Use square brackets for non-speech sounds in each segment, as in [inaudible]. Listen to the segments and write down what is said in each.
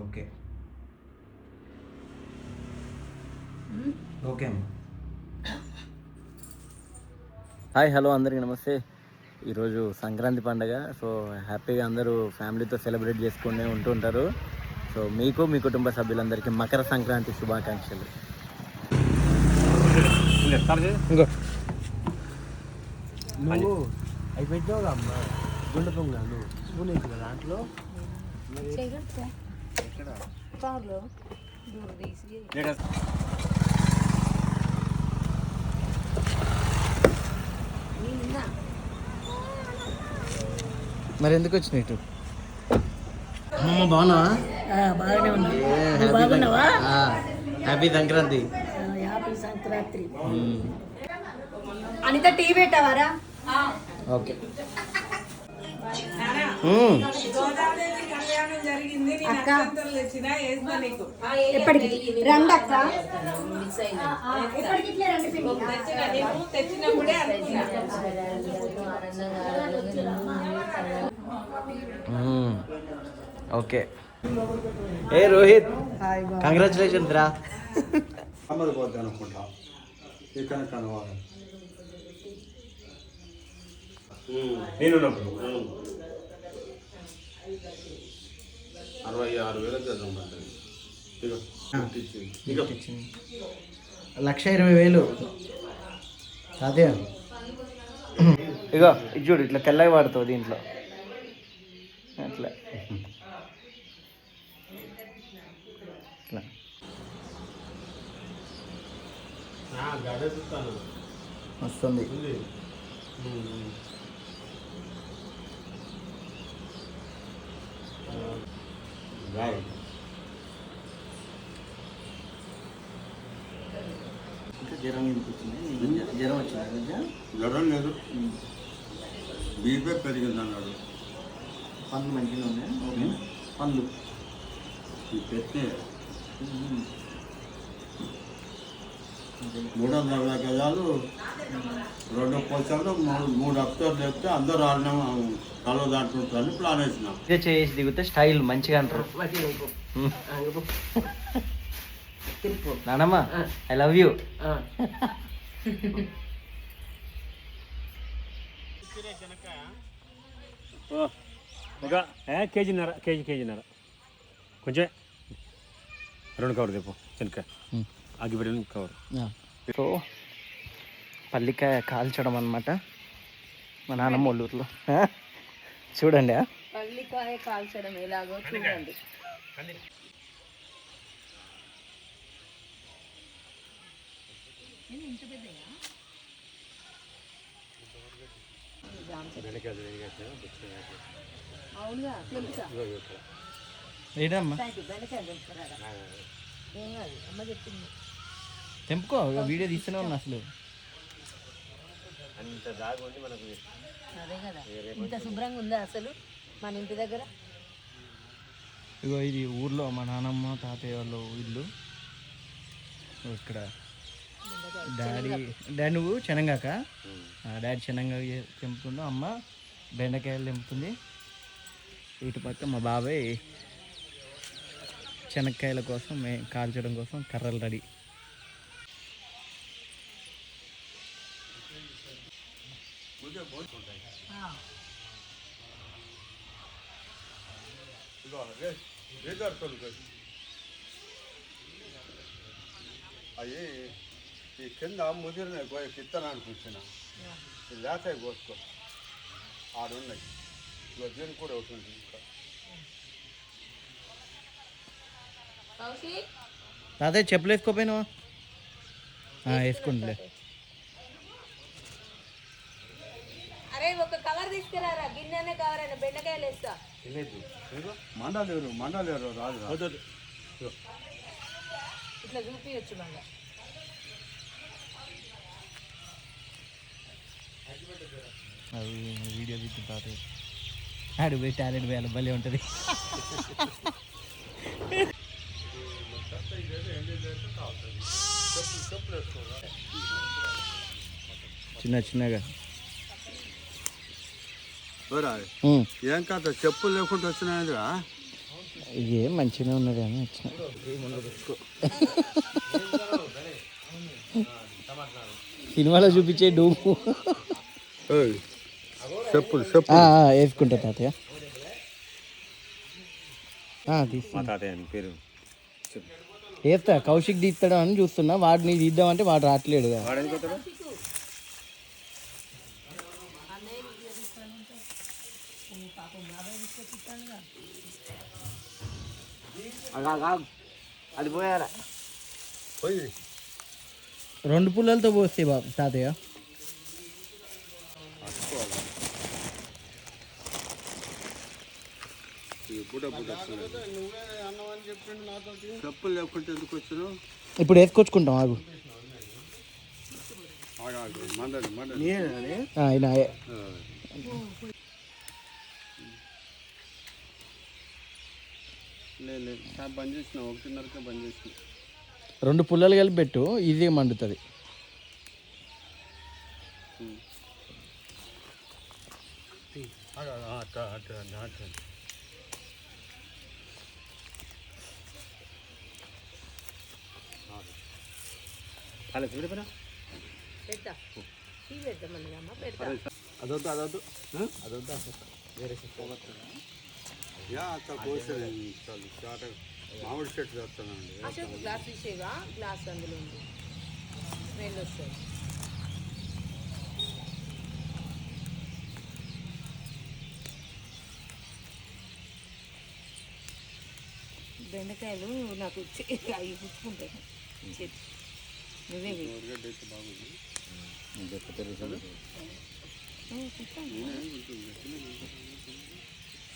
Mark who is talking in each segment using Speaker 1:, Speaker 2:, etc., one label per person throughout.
Speaker 1: Okay. Okay అమ్మా. Hi hello అందరికీ నమస్తే. ఈరోజు సంక్రాంతి పండగ సో హ్యాపీగా అందరూ ఫ్యామిలీతో సెలబ్రేట్ చేసుకునే ఉంటూ ఉంటారు. సో మీకు మీ కుటుంబ సభ్యులందరికీ మకర సంక్రాంతి శుభాకాంక్షలు. ఇంకో.
Speaker 2: నువ్వు పెట్టావుగా అమ్మ. గుండె పొంగ నువ్వు దాంట్లో?
Speaker 3: దూరం తీసి.
Speaker 1: మరి ఎందుకు వచ్చినాయి ఇటు? అమ్మ బాగున్నావా?
Speaker 3: బాగానే ఉన్నా. నువ్వు బాగున్నావా?
Speaker 1: Happy Sankranti.
Speaker 3: Happy Sankranti. Anitha tea పెట్టావారా
Speaker 1: okay.
Speaker 3: అక్క ఎప్పటికి రండి అక్క ఎప్పటికి ఇట్లే రండి పిన్ని.
Speaker 1: ఓకే ఏ రోహిత్ కంగ్రాచులేషన్స్ రా
Speaker 4: అమ్మది పోద్ది అనుకుంటా చికెన్ కనవాలి
Speaker 5: నేనున్నప్పుడు అరవై ఆరు వేల గజం పడ్డది ఇదిగో, ఇదిగో.
Speaker 1: లక్ష ఇరవై వేలు. అదే. ఇగో ఇది చూడు ఇట్లా తెల్లగా వాడుతావు దీంట్లో. అట్లా. ఇట్లా. వస్తుంది.
Speaker 4: రాదు
Speaker 1: ఇంకా జ్వరం ఎందుకు వచ్చింది జ్వరం వచ్చింది
Speaker 4: జ్వరం లేదు. బీపీ పెరిగింది అన్నాడు
Speaker 1: పండ్లు మంచిగా ఉన్నాయి? ఓకే. పండ్లు.
Speaker 4: ఈ పెట్టి మూడు వందల గజాలు రెండు పోచాలు మూడు మూడు అక్షరాలు చెప్తే అందరూ ఆడిన కలవ దాంట్లో ప్లాన్ వేసినాం.
Speaker 1: ఇదే చేసి దిగితే స్టైల్ మంచిగా అంటారు. నానమ్మ ఐ లవ్ యూ
Speaker 2: ఒక కేజీన్నర కేజీ కేజీన్నర. కొంచెం. రెండు కవర్ తెప్పు చెనక్కాయ ఆగిపెట్టిన కవర్.
Speaker 1: సో పల్లికాయ కాల్చడం అన్నమాట. మా నాన్నమ్మ ఆ? చూడండి?
Speaker 3: పల్లికాయ కాల్చడం ఎలాగో చూడండి. అవునుగా తెలుసా?
Speaker 1: తెంపుకో వీడియో తీస్తూనే ఉన్నా అసలు.
Speaker 2: అంత దాగి ఉంది మనకు
Speaker 3: అదే కదా. ఇంత శుభ్రంగా ఉందా అసలు? మన ఇంటి దగ్గర?
Speaker 1: ఇగో ఇది ఊర్లో మా నాన్నమ్మ తాతయ్య వాళ్ళ ఇల్లు. ఇక్కడ డాడీ డాడీ నువ్వు శనగాక? డాడీ శనగా తెంపుతుండు అమ్మ బెండకాయలు తెంపుతుంది. ఇటు పక్క మా బాబాయ్ శనక్కాయల కోసం మే కాల్చడం కోసం కర్రలు రెడీ.
Speaker 4: అవి ఈ కింద ముదిరిన కిత్తనానికి కూర్చున్న లేతాయి కోసుకో. ఆడున్నాయి. ఇక దీనికి కూడా అవుతుంది ఇంకా.
Speaker 1: తాతయ్య చెప్పులు వేసుకోపోయినావా? వేసుకుంటులే
Speaker 3: అరే ఒక కవర్ తీసుకురారా గిన్నెనే కవర్ అయినా బెండకాయలు వేస్తా.
Speaker 4: మండలేరు మండలేరు రాదు రాదు.
Speaker 3: ఇట్లా చూపించచ్చు మళ్ళీ.
Speaker 1: వీడియో తీసి తాతయ్య ఆడు పోయి టాలెంట్ వేయాలి భలే ఉంటుంది. చిన్న చిన్నగా.
Speaker 4: ఏం కాదు చెప్పులు లేకుండా వచ్చినాయిరా
Speaker 1: ఏం మంచిగానే ఉన్నది అని వచ్చిన. సినిమాలో చూపించే డూము.
Speaker 2: చెప్పులు చెప్పు
Speaker 1: ఆ, ఆ, వేసుకుంటా తాతయ్య. ఆ, తీస్తా.
Speaker 2: మా తాతయ్య పేరు.
Speaker 1: వేస్తా. కౌశిక్ తీస్తాడు అని చూస్తున్నా. వాడిని తీద్దామంటే వాడు రావట్లేడు కదా.
Speaker 2: వాడు ఎందుకు వస్తాడు?
Speaker 1: అది పోయారా
Speaker 2: పోయి
Speaker 1: రెండు పుల్లలతో పోస్తే బాబు తాతయ్య
Speaker 4: చెప్పులు లేకుంటే ఎందుకు వచ్చినావు
Speaker 1: ఇప్పుడు వేసుకొచ్చుకుంటాం ఆగు
Speaker 4: మండలి మండలి
Speaker 1: ఆ, ఆయన ఏ-
Speaker 4: లేదు లేదు సార్ బంద్ చేసిన ఒకటిన్నరకే బంద్ చేసిన
Speaker 1: రెండు పుల్లలు కలిపి పెట్టు ఈజీగా మండుతుంది.
Speaker 2: అలా చూడు
Speaker 3: టీ అమ్మ పెడతా.
Speaker 2: అదొద్దు అదొద్దు. అదొద్దు అసలు వేరే
Speaker 4: మామిడి చెట్టు
Speaker 3: గ్లాస్ తీసేవా? గ్లాస్ అందులో ఉంది. స్మెల్ వస్తుంది బెండకాయలు నాకు చె- అవి పుచ్చుకుంటాయి. నువ్వే వెయ్యి.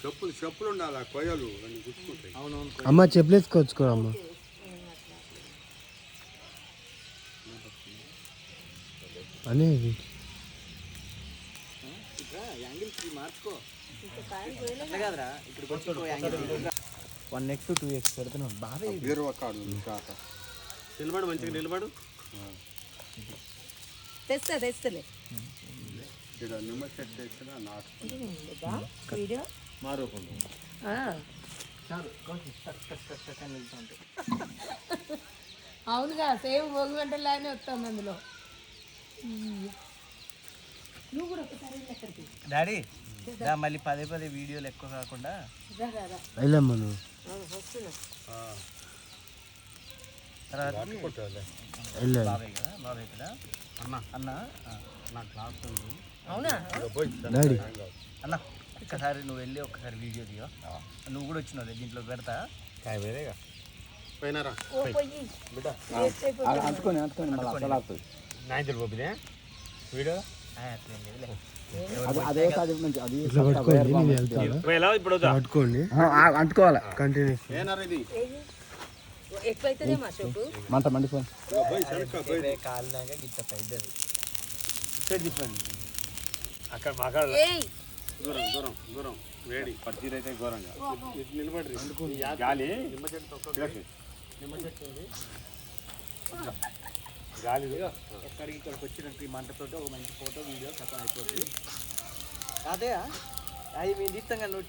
Speaker 4: చెప్పులు చెప్పులు ఉండాలి ఆ కొయ్యలు అన్ని
Speaker 2: అమ్మ చెప్పులు వేసుకోవచ్చుకో అమ్మ. అనేది
Speaker 1: వన్ ఎక్స్ టూ ఎక్స్ పెడుతున్నాడు బాగా
Speaker 5: నిలబడు మంచిగా నిలబడు.
Speaker 3: తెస్తా తెస్తలే. వీడియో. అవునుగా సేమ్ భోగి గంటలానే వస్తాం అందులో. నువ్వు కూడా ఒకసారి
Speaker 1: డాడీ దా మళ్ళీ పదే పదే వీడియోలు ఎక్కువ కాకుండా
Speaker 2: వెళ్ళమ్మా నువ్వు.
Speaker 3: ఆ, వస్తున్నా.
Speaker 1: తర్వాత బాబాయ్ కదా బాబాయ్ కదా అన్న. అన్న? ఆ,
Speaker 5: నా క్లాస్ ఉంది.
Speaker 3: అవునా?
Speaker 2: డాడీ.
Speaker 1: అన్న ఒక్కసారి నువ్వు వెళ్ళి ఒక్కసారి వీడియో దిగో. నువ్వు కూడా వచ్చినావు దీంట్లో పెడతా.
Speaker 2: వేరేగా
Speaker 5: పోయినారా?
Speaker 2: నాయకులు పోపిదే వీడియో
Speaker 1: అంటుకోవాలి?
Speaker 2: కంటిన్యూ
Speaker 5: ఏనారా ఇది?
Speaker 3: ఏది? ఎక్కువైతుందేమో అశోక్
Speaker 1: మంట మండిపోయి కాలినాక గిట్ట పెద్దది
Speaker 2: ఇక్కడ చెప్పండి అక్కడ
Speaker 3: ఏయ్!
Speaker 5: దూరం దూరం దూరం వేడి పట్టీలు అయితే ఘోరంగా నిలబడి గాలి నిమ్మ చెట్టు తొక్క
Speaker 2: గాలి
Speaker 1: ఎక్కడికి ఇక్కడికి వచ్చినట్టు ఈ మంటతోటి ఒక మంచి ఫోటో వీడియో కథ అయిపోతుంది అదే అవి మేము తీస్తాం కానీ నువ్వు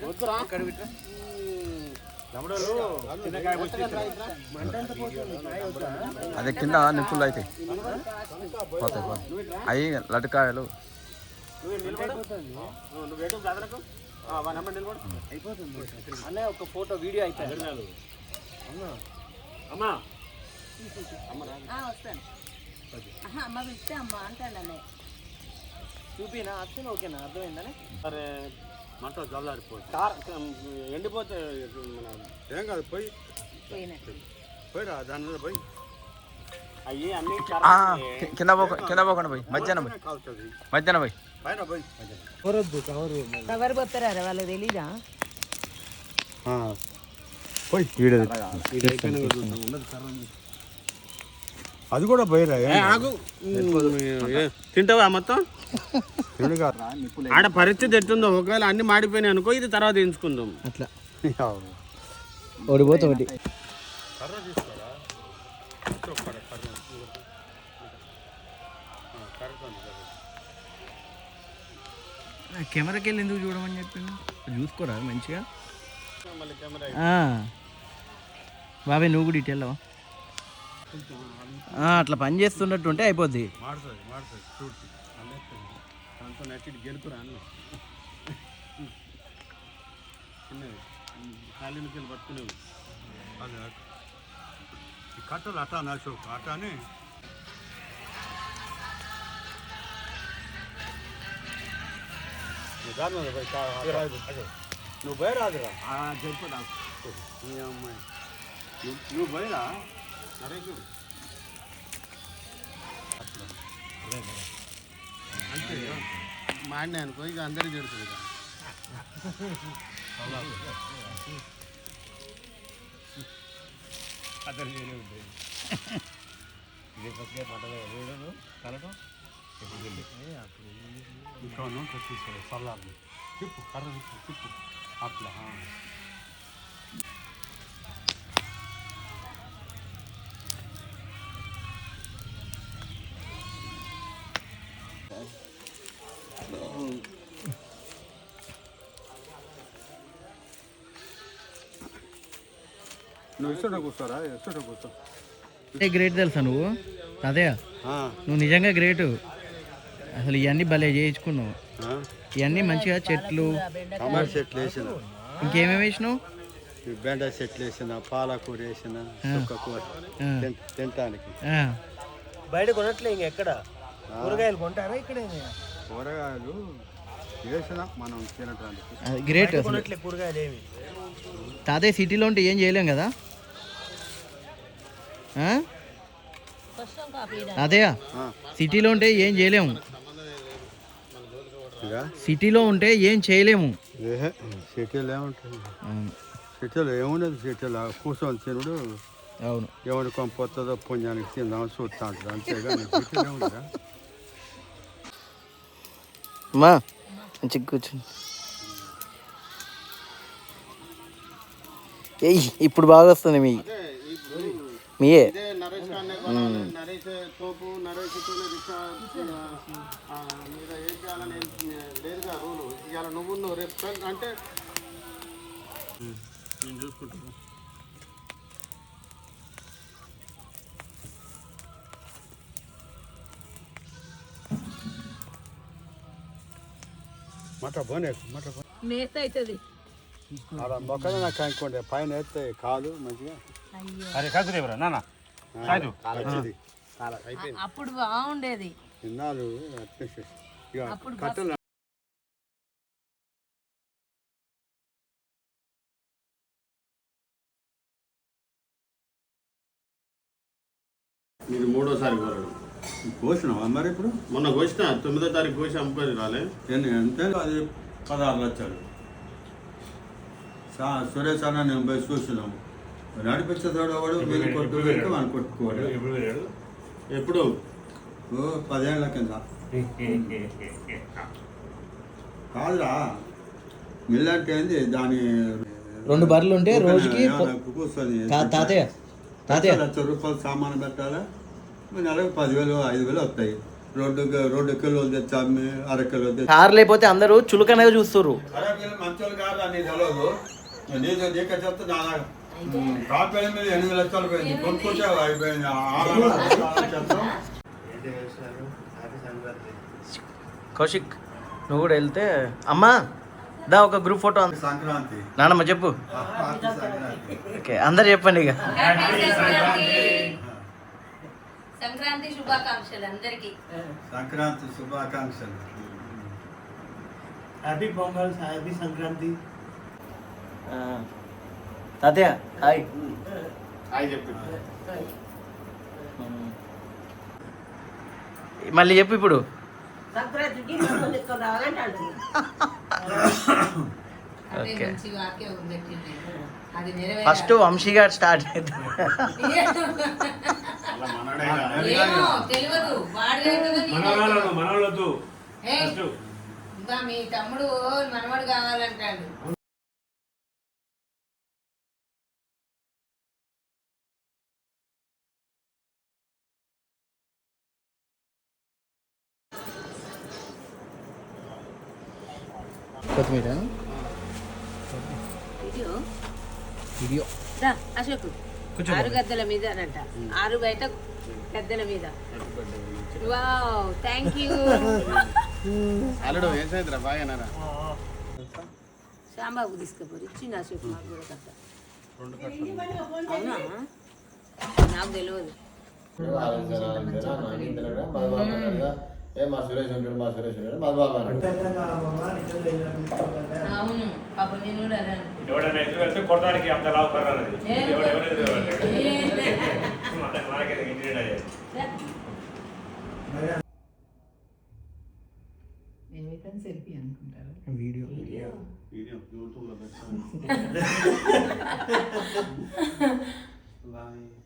Speaker 6: అదే కింద నిప్పులు అయితే. పోతాయి పోతాయి. అవి లటకాయలు
Speaker 1: అన్నయ్య ఒక ఫోటో వీడియో అయితే
Speaker 5: అమ్మా
Speaker 3: వస్తాను అమ్మ పిలిస్తే అమ్మ అంటాను అన్నయ్య
Speaker 1: చూపినా అర్థం ఓకేనా? అర్థమైందని
Speaker 5: సరే. మంట జల్లారిపోతుంది. ఎండిపోతే మన
Speaker 4: ఏం కాదు పోయి.
Speaker 3: పోయినట్టు
Speaker 4: పోయిరా దాని మీద పోయి.
Speaker 5: అవి అన్ని
Speaker 6: కింద పోక కింద పోకుండా పోయి. మధ్యాహ్నం పోయి. మధ్యాహ్నం పోయి.
Speaker 4: పైన పోయి.
Speaker 2: కవరొద్దు కవరు.
Speaker 3: కవర్ పోతారా వాళ్ళకి తెలీదా?
Speaker 4: పోయి.
Speaker 5: ఇది అయిపోయినాక చూద్దాం. ఉండదు కర్ర ఉంది.
Speaker 4: అది కూడా పోయిరా
Speaker 5: ఏ, ఆగు. ఏ, తింటావా మొత్తం? ఆడ పరిస్థితి ఎట్టుందో ఒకవేళ అన్ని మాడిపోయినాయి అనుకో ఇది తర్వాత ఎంచుకుందాం.
Speaker 1: అట్లా. ఓడిపోతే ఒకటి. కెమెరాకి వెళ్ళి ఎందుకు చూడమని చెప్పిండు చూసుకోరా మంచిగా?
Speaker 5: మళ్ళీ కెమెరా
Speaker 1: ఆ, బాబాయ్ నువ్వు కూడా ఇటు వెళ్ళవా? అట్లా పని చేస్తున్నట్టు ఉంటే అయిపోద్ది
Speaker 4: కట్టలు అట్టా నచ్చు అట్టాని.
Speaker 5: నువ్వు పోయి రాదురా. చెప్పడా నీ అమ్మాయి. నువ్వు నరేష్ అంతే మా అన్న అనుకో ఇక అందరికి తెలుస్తుంది ఇక తీసుకోవాలి సల్లార్ని తిప్పు కర్ర తిప్పు అట్లా
Speaker 1: గ్రేట్ తెలుసా నువ్వు? అదే నువ్వు నిజంగా గ్రేట్ అసలు ఇవన్నీ భలే చేయించుకున్నావు. ఇవన్నీ మంచిగా చెట్లు
Speaker 4: చెట్లు వేసిన.
Speaker 1: ఇంకేమేమి వేసినావు?
Speaker 4: బెండ చెట్లు వేసిన పాలకూర వేసిన తినటానికి.
Speaker 1: ఆ.
Speaker 2: బయట కొనట్లే ఇంకెక్కడ కూరగాయలు కొంటారా ఇక్కడే?
Speaker 4: కూరగాయలు వేసిన మనం తినటానికి.
Speaker 1: అది గ్రేట్
Speaker 2: కూరగాయలు ఏమి.
Speaker 1: తాతయ్య సిటీలో ఉంటే ఏం చేయలేం కదా? తాతయ్య సిటీలో ఉంటే ఏం చేయలేము.
Speaker 4: ఇక
Speaker 1: సిటీలో ఉంటే ఏం చేయలేము.
Speaker 4: సిటీలో ఏముంటుంది
Speaker 1: అవును.
Speaker 4: సిటీలో ఏముండదు సిటీలో కూర్చొని తినుడు.
Speaker 1: అవును.
Speaker 4: ఎవరి కొంపొస్తుందో పుణ్యానికి తిందాం చూస్తా ఉంటుంది అంతేగాని సిటీలో
Speaker 1: అమ్మా మంచిగా కూర్చుని ఏయ్ ఇప్పుడు బాగా వస్తుంది మీ. మీయే?
Speaker 4: మట పోనే మట
Speaker 3: మేత అవుతుంది
Speaker 4: ఆడ మొక్కలు నాకు అనుకోండి పైన వేస్తే కాదు మంచిగా.
Speaker 5: అరే కాదు రేవరా నాన్న కాదు
Speaker 3: అప్పుడు బాగుండేది.
Speaker 4: ఇక
Speaker 3: అప్పుడు
Speaker 4: కట్టెలు
Speaker 5: ఇది మూడోసారి కోరడు.
Speaker 4: కోసినావా మరి ఇప్పుడు?
Speaker 5: మొన్న కోసిన తొమ్మిదో తారీఖు కోసి అమ్ముకొని రాలే.
Speaker 4: ఎంత? అది పదహారు లక్షలు సా సురేష్ అన్న నేను పోయి చూసినాము నడిపించేవాడు వాడు వీళ్ళు కొట్టుకోవాలి మనం కొట్టుకోవాలి.
Speaker 5: ఎప్పుడు
Speaker 4: ఓ పదేళ్ళ కింద. కాదురా. మిల్ అంటే ఏంది? దాని
Speaker 1: రెండు బర్రెలు ఉంటే రోజుకి
Speaker 4: కూర్చొని
Speaker 1: తాతయ్య తాతయ్య.
Speaker 4: లక్ష రూపాయలు సామాను పెట్టాలా నెలకు పదివేలు ఐదు వేలు వస్తాయి. రెండు రెండు కిలోలు తెచ్చి? అమ్మి అర కిలో తెచ్చి?
Speaker 1: కారు లేకపోతే అందరూ చులకనగా చూస్తారు
Speaker 4: మంచోళ్ళు కాదు నేను నీకు చెప్తే నా మీద ఎనిమిది లక్షలు పోయింది. కొనుక్కుంటే అయిపోయింది.
Speaker 1: కౌశిక్ నువ్వు కూడా వెళ్తే అమ్మా దా ఒక గ్రూప్ ఫోటో
Speaker 4: సంక్రాంతి.
Speaker 1: నానమ్మ చెప్పు. ఓకే అందరు చెప్పండి ఇక.
Speaker 3: సంక్రాంతి. శుభాకాంక్షలు అందరికి.
Speaker 4: సంక్రాంతి శుభాకాంక్షలు.
Speaker 2: Happy Pongal happy Sankranti.
Speaker 1: తాతయ్య హాయ్.
Speaker 5: హాయ్ చెప్పి.
Speaker 1: మళ్ళీ చెప్పు ఇప్పుడు. ఓకే. ఫస్ట్ వంశీగా స్టార్ట్ అవుతుంది
Speaker 3: మీ తమ్ముడు మనవాడు కావాలంటాడు.
Speaker 1: కొత్తిమీర.
Speaker 3: వీడియో? అశోక్. ఆరు గద్దెల మీద అనంట. ఆరు బయట గద్దెల మీద. Wow thank you.
Speaker 5: అల్లుడు ఏం చేద్దాం బాగా
Speaker 3: శ్యాంబాబు తీసుకుపోయి ఇచ్చింది అశోక్ మాకు కూడా కట్ట. అవునా? నాకు తెలియదు
Speaker 5: ఏ మా సురేష్ ఉంటాడు మా సురేష్ ఉంటాడు మా బాబా
Speaker 3: అవును పాపం నేను కూడా అదే అనుకున్నా.
Speaker 2: ఎవడన్నా ఎదురు వెళ్తే కొట్టడానికి అంత లావు కర్రన్నది
Speaker 3: ఏ,
Speaker 2: ఎవడు ఎవడు ఎదురు వెళ్తాడు?
Speaker 3: ఏ,
Speaker 2: మన- మనకేదో ఇంజనీర్ అయ్యేది.
Speaker 1: వీడియో.
Speaker 5: వీడియో. యూట్యూబ్లో పెట్టాను [laughs]